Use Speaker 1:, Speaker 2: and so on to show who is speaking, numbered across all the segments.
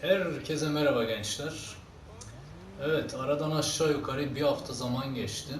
Speaker 1: Herkese merhaba gençler. Evet, aradan aşağı yukarı bir hafta zaman geçti.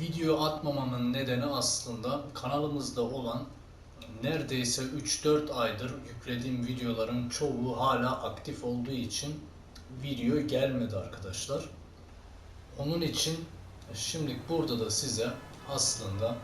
Speaker 1: Video atmamamın nedeni aslında kanalımızda olan neredeyse 3-4 aydır yüklediğim videoların çoğu hala aktif olduğu için video gelmedi arkadaşlar. Onun için şimdi burada da size aslında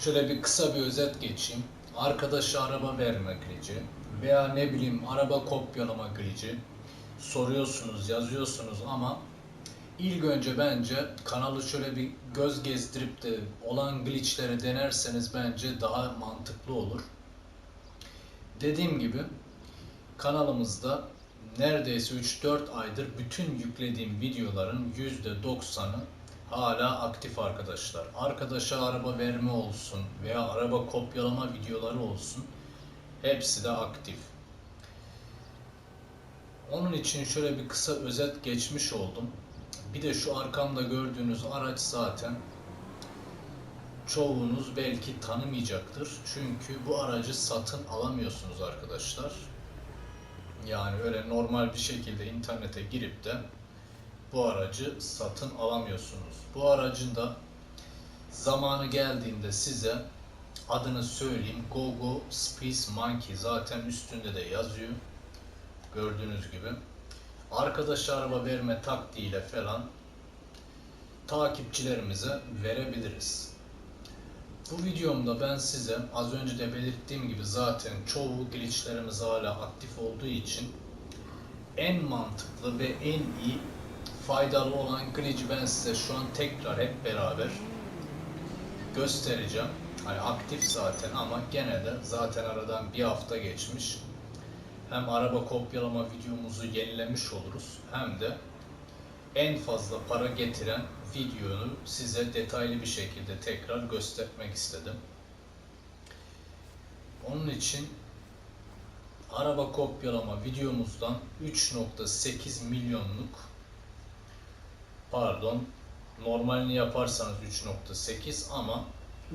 Speaker 1: şöyle bir kısa bir özet geçeyim. Arkadaşa araba verme glitch'i veya ne bileyim araba kopyalama glitch'i soruyorsunuz, yazıyorsunuz ama ilk önce bence kanalı şöyle bir göz gezdirip de olan glitch'leri denerseniz bence daha mantıklı olur. Dediğim gibi kanalımızda neredeyse 3-4 aydır bütün yüklediğim videoların %90'ı hala aktif arkadaşlar. Arkadaşa araba verme olsun veya araba kopyalama videoları olsun hepsi de aktif. Onun için şöyle bir kısa özet geçmiş oldum. Bir de şu arkamda gördüğünüz araç zaten çoğunuz belki tanımayacaktır. Çünkü bu aracı satın alamıyorsunuz arkadaşlar. Yani öyle normal bir şekilde internete girip de bu aracı satın alamıyorsunuz. Bu aracın da zamanı geldiğinde size adını söyleyeyim. GoGo Space Monkey zaten üstünde de yazıyor. Gördüğünüz gibi. Arkadaşa araba verme taktiğiyle falan takipçilerimize verebiliriz. Bu videomda ben size az önce de belirttiğim gibi zaten çoğu glitchlerimiz hala aktif olduğu için en mantıklı ve en iyi faydalı olan glitch'i ben size şu an tekrar hep beraber göstereceğim. Hani aktif zaten ama gene de zaten aradan bir hafta geçmiş. Hem araba kopyalama videomuzu yenilemiş oluruz hem de en fazla para getiren videoyu size detaylı bir şekilde tekrar göstermek istedim. Onun için araba kopyalama videomuzdan 3.8 milyonluk pardon normalini yaparsanız 3.8 ama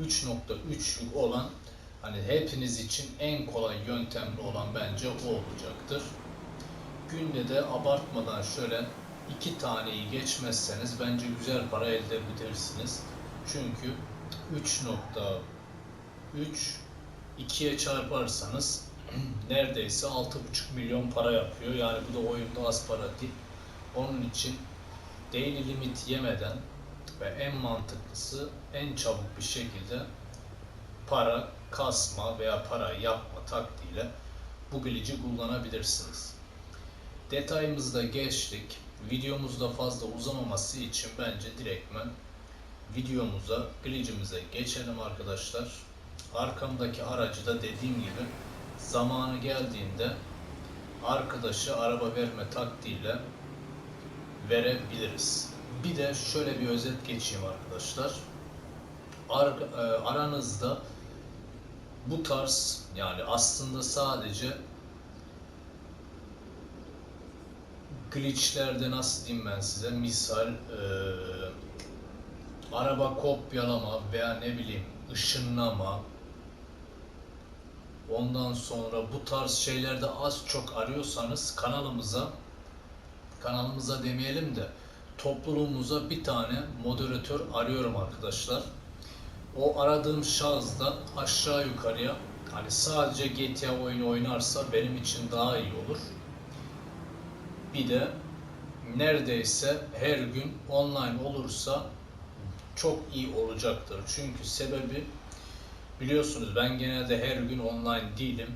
Speaker 1: 3.3 olan hani hepiniz için en kolay yöntemli olan bence o olacaktır. Günde de abartmadan şöyle iki taneyi geçmezseniz bence güzel para elde edebilirsiniz. Çünkü 3.3 2'ye çarparsanız neredeyse 6.5 milyon para yapıyor. Yani bu da oyunda az para değil. Onun için daily limit yemeden ve en mantıklısı en çabuk bir şekilde para kasma veya para yapma taktiğiyle bu glitch'i kullanabilirsiniz. Detayımızı da geçtik. Videomuzda fazla uzamaması için bence direktmen videomuza, glitch'imize geçelim arkadaşlar. Arkamdaki aracı da dediğim gibi zamanı geldiğinde arkadaşı araba verme taktiğiyle verebiliriz. Bir de şöyle bir özet geçeyim arkadaşlar. Ar, e, aranızda bu tarz yani aslında sadece glitchlerde nasıl diyeyim ben size misal e, araba kopyalama veya ne bileyim ışınlama ondan sonra bu tarz şeylerde az çok arıyorsanız kanalımıza kanalımıza demeyelim de topluluğumuza bir tane moderatör arıyorum arkadaşlar. O aradığım şahıstan aşağı yukarıya hani sadece GTA oyunu oynarsa benim için daha iyi olur. Bir de neredeyse her gün online olursa çok iyi olacaktır. Çünkü sebebi biliyorsunuz ben genelde her gün online değilim.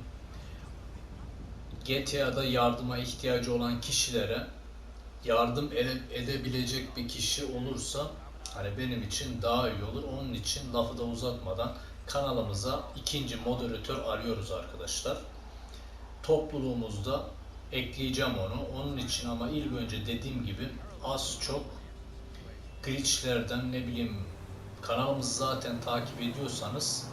Speaker 1: GTA'da yardıma ihtiyacı olan kişilere yardım ede- edebilecek bir kişi olursa hani benim için daha iyi olur. Onun için lafı da uzatmadan kanalımıza ikinci moderatör arıyoruz arkadaşlar. Topluluğumuzda ekleyeceğim onu. Onun için ama ilk önce dediğim gibi az çok glitchlerden ne bileyim kanalımızı zaten takip ediyorsanız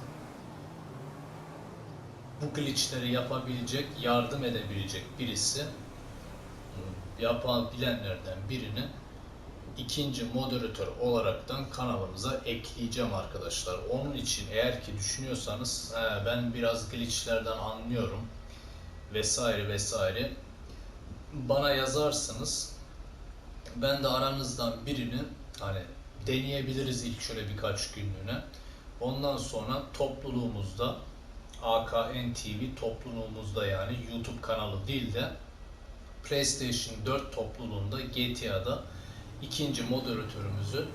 Speaker 1: bu glitchleri yapabilecek, yardım edebilecek birisi yapabilenlerden birini ikinci moderatör olaraktan kanalımıza ekleyeceğim arkadaşlar. Onun için eğer ki düşünüyorsanız "He, ben biraz glitchlerden anlıyorum. vesaire vesaire bana yazarsınız. Ben de aranızdan birini hani deneyebiliriz ilk şöyle birkaç günlüğüne. Ondan sonra topluluğumuzda AKN TV topluluğumuzda yani YouTube kanalı değil de PlayStation 4 topluluğunda GTA'da ikinci moderatörümüzü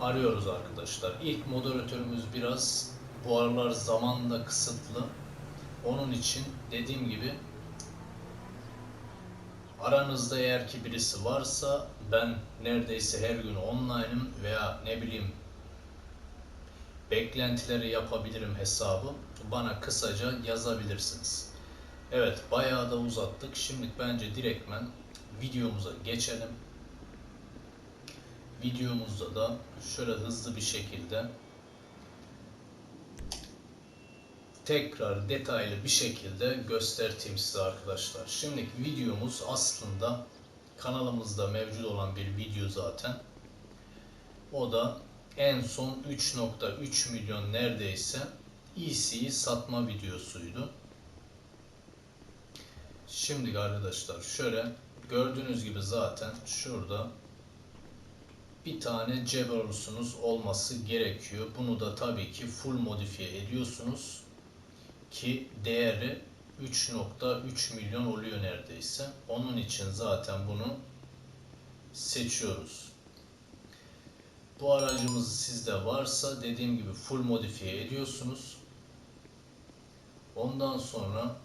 Speaker 1: arıyoruz arkadaşlar. İlk moderatörümüz biraz bu aralar zaman da kısıtlı. Onun için dediğim gibi aranızda eğer ki birisi varsa ben neredeyse her gün online'ım veya ne bileyim beklentileri yapabilirim hesabı bana kısaca yazabilirsiniz. Evet bayağı da uzattık. Şimdi bence direktmen videomuza geçelim. Videomuzda da şöyle hızlı bir şekilde tekrar detaylı bir şekilde göstereyim size arkadaşlar. Şimdi videomuz aslında kanalımızda mevcut olan bir video zaten. O da en son 3.3 milyon neredeyse EC'yi satma videosuydu. Şimdi arkadaşlar şöyle gördüğünüz gibi zaten şurada bir tane Ceberus'unuz olması gerekiyor. Bunu da tabii ki full modifiye ediyorsunuz ki değeri 3.3 milyon oluyor neredeyse. Onun için zaten bunu seçiyoruz. Bu aracımız sizde varsa dediğim gibi full modifiye ediyorsunuz. Ondan sonra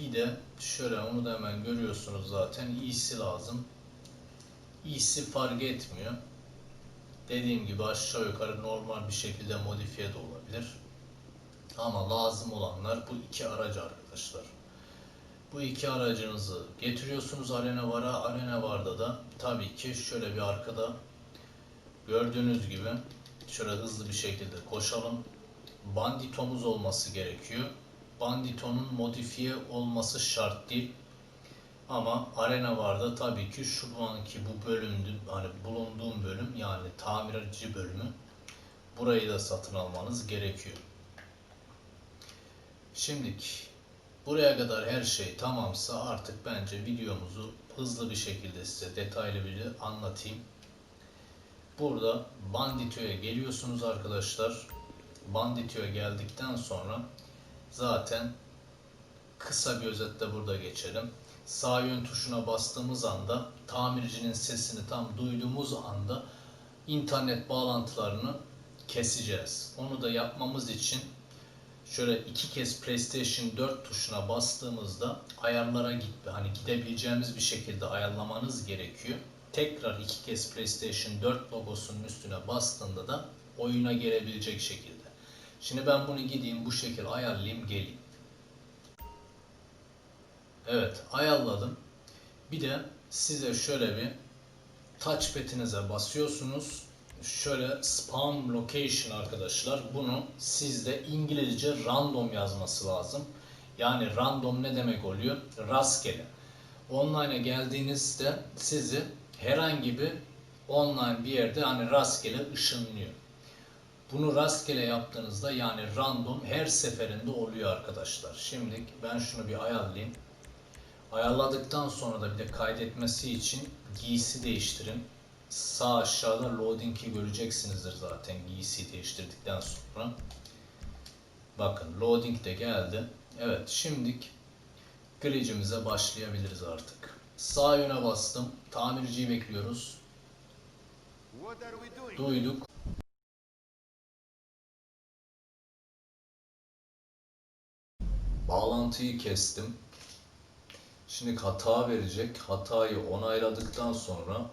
Speaker 1: bir de şöyle onu da hemen görüyorsunuz zaten iyisi lazım. İyisi fark etmiyor. Dediğim gibi aşağı yukarı normal bir şekilde modifiye de olabilir. Ama lazım olanlar bu iki aracı arkadaşlar. Bu iki aracınızı getiriyorsunuz Arena Var'a. Arena Var'da da tabii ki şöyle bir arkada gördüğünüz gibi şöyle hızlı bir şekilde koşalım. Banditomuz olması gerekiyor. Banditonun modifiye olması şart değil. Ama Arena Var'da tabii ki şu anki bu bölümdü, hani bulunduğum bölüm yani tamirci bölümü. Burayı da satın almanız gerekiyor. Şimdiki buraya kadar her şey tamamsa artık bence videomuzu hızlı bir şekilde size detaylı bir anlatayım. Burada Bandito'ya geliyorsunuz arkadaşlar. Bandito'ya geldikten sonra zaten kısa bir özetle burada geçelim. Sağ yön tuşuna bastığımız anda tamircinin sesini tam duyduğumuz anda internet bağlantılarını keseceğiz. Onu da yapmamız için şöyle iki kez PlayStation 4 tuşuna bastığımızda ayarlara git hani gidebileceğimiz bir şekilde ayarlamanız gerekiyor. Tekrar iki kez PlayStation 4 logosunun üstüne bastığında da oyuna gelebilecek şekilde. Şimdi ben bunu gideyim bu şekilde ayarlayayım geleyim. Evet ayarladım. Bir de size şöyle bir touchpad'inize basıyorsunuz. Şöyle spam location arkadaşlar. Bunu sizde İngilizce random yazması lazım. Yani random ne demek oluyor? Rastgele. Online'a geldiğinizde sizi herhangi bir online bir yerde hani rastgele ışınlıyor. Bunu rastgele yaptığınızda yani random her seferinde oluyor arkadaşlar. Şimdi ben şunu bir ayarlayayım. Ayarladıktan sonra da bir de kaydetmesi için giysi değiştirin. Sağ aşağıda loading'i göreceksinizdir zaten giysi değiştirdikten sonra. Bakın loading de geldi. Evet şimdilik glitch'imize başlayabiliriz artık. Sağ yöne bastım. Tamirciyi bekliyoruz. Duyduk. Bağlantıyı kestim. Şimdi hata verecek. Hatayı onayladıktan sonra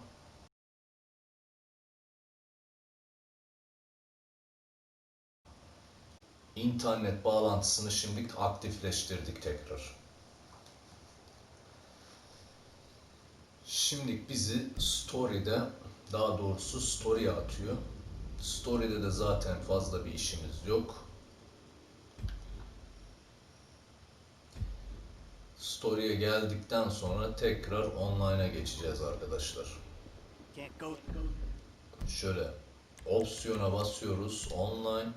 Speaker 1: internet bağlantısını şimdi aktifleştirdik tekrar. Şimdi bizi story'de daha doğrusu story'e atıyor. Story'de de zaten fazla bir işimiz yok. Story'e geldikten sonra tekrar online'a geçeceğiz arkadaşlar. Şöyle opsiyona basıyoruz online.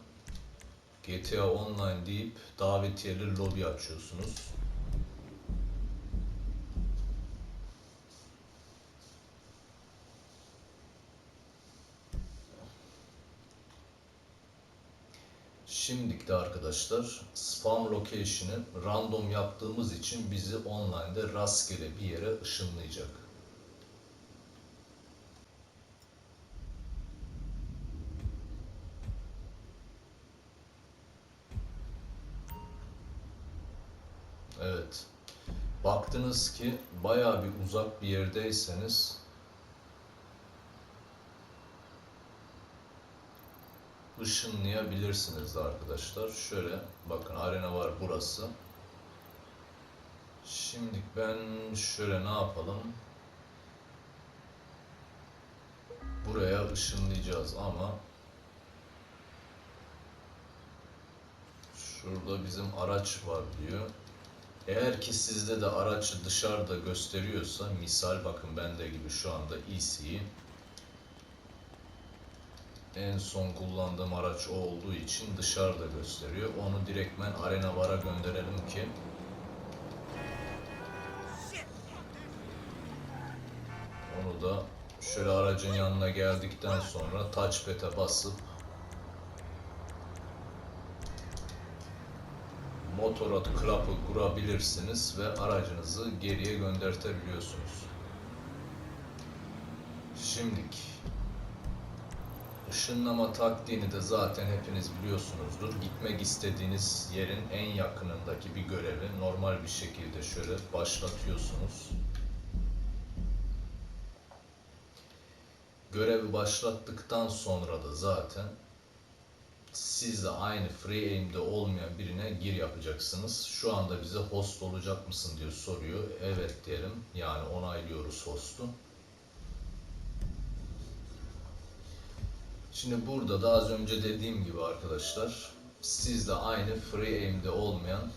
Speaker 1: GTA Online deyip davetiyeli lobi açıyorsunuz. Şimdilik arkadaşlar spam location'ı random yaptığımız için bizi online'da rastgele bir yere ışınlayacak. Evet. Baktınız ki bayağı bir uzak bir yerdeyseniz ışınlayabilirsiniz arkadaşlar. Şöyle bakın arena var burası. Şimdi ben şöyle ne yapalım? Buraya ışınlayacağız ama şurada bizim araç var diyor. Eğer ki sizde de araç dışarıda gösteriyorsa misal bakın bende gibi şu anda EC'yi en son kullandığım araç o olduğu için dışarıda gösteriyor. Onu direktmen Arena Bar'a gönderelim ki onu da şöyle aracın yanına geldikten sonra touchpad'e basıp motora klapı kurabilirsiniz ve aracınızı geriye göndertebiliyorsunuz. Şimdiki Işınlama taktiğini de zaten hepiniz biliyorsunuzdur. Gitmek istediğiniz yerin en yakınındaki bir görevi normal bir şekilde şöyle başlatıyorsunuz. Görevi başlattıktan sonra da zaten siz de aynı free aim'de olmayan birine gir yapacaksınız. Şu anda bize host olacak mısın diye soruyor. Evet diyelim. Yani onaylıyoruz host'u. Şimdi burada da az önce dediğim gibi arkadaşlar siz de aynı free aim'de olmayan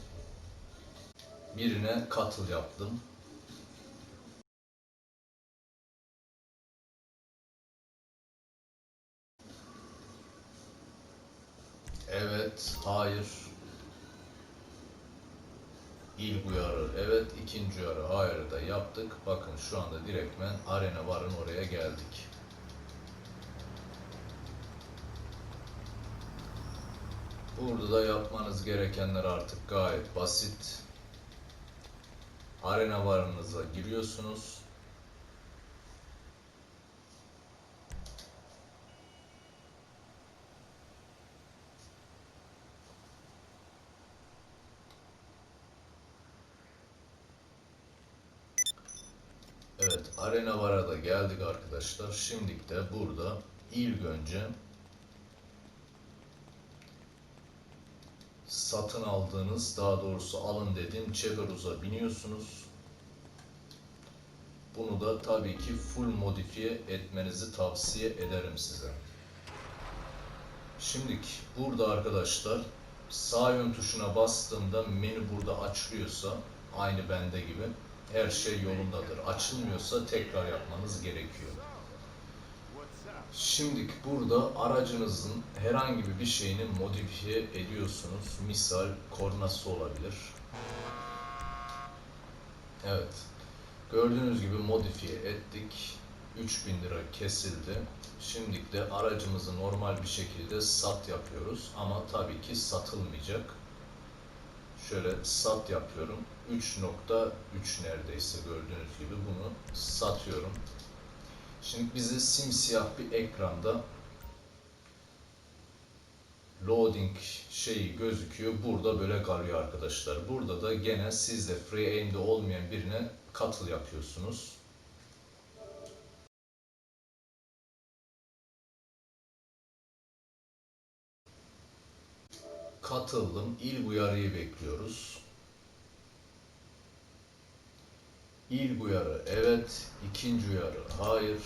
Speaker 1: birine katıl yaptım. Evet, hayır. İlk uyarı, evet. ikinci uyarı, hayır da yaptık. Bakın şu anda direktmen arena varın oraya geldik. Burada da yapmanız gerekenler artık gayet basit. Arena varınıza giriyorsunuz. Evet, Arena Var'a da geldik arkadaşlar. Şimdilik de burada ilk önce satın aldığınız, daha doğrusu alın dediğim Cheveruz'a biniyorsunuz. Bunu da tabii ki full modifiye etmenizi tavsiye ederim size. Şimdilik burada arkadaşlar sağ yön tuşuna bastığımda menü burada açılıyorsa aynı bende gibi her şey yolundadır. Açılmıyorsa tekrar yapmanız gerekiyor. Şimdilik burada aracınızın herhangi bir şeyini modifiye ediyorsunuz. Misal kornası olabilir. Evet. Gördüğünüz gibi modifiye ettik. 3000 lira kesildi. Şimdilik de aracımızı normal bir şekilde sat yapıyoruz. Ama tabii ki satılmayacak. Şöyle sat yapıyorum. 3.3 neredeyse gördüğünüz gibi bunu satıyorum. Şimdi bize simsiyah bir ekranda loading şeyi gözüküyor. Burada böyle kalıyor arkadaşlar. Burada da gene siz de free aim'de olmayan birine katıl yapıyorsunuz. Katıldım. İlk uyarıyı bekliyoruz. İlk uyarı evet, ikinci uyarı hayır.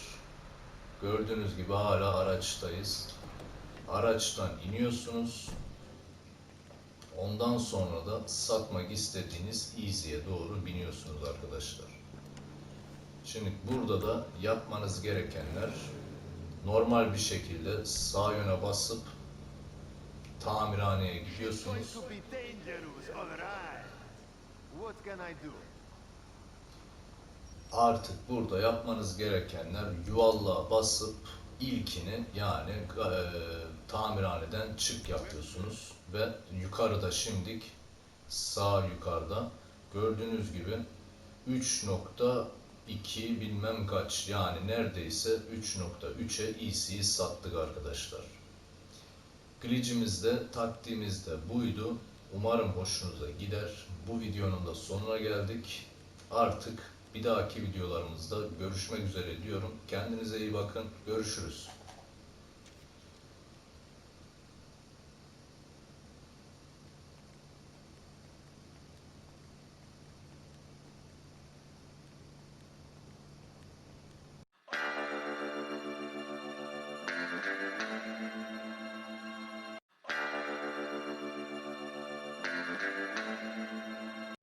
Speaker 1: Gördüğünüz gibi hala araçtayız. Araçtan iniyorsunuz. Ondan sonra da satmak istediğiniz Easy'ye doğru biniyorsunuz arkadaşlar. Şimdi burada da yapmanız gerekenler normal bir şekilde sağ yöne basıp tamirhaneye gidiyorsunuz.
Speaker 2: What can I do?
Speaker 1: Artık burada yapmanız gerekenler yuvallığa basıp ilkini yani e, tamirhaneden çık yapıyorsunuz ve yukarıda şimdik sağ yukarıda gördüğünüz gibi 3.2 bilmem kaç yani neredeyse 3.3'e EC'yi sattık arkadaşlar. Glitch'imiz de taktiğimiz de buydu. Umarım hoşunuza gider. Bu videonun da sonuna geldik. Artık bir dahaki videolarımızda görüşmek üzere diyorum. Kendinize iyi bakın. Görüşürüz.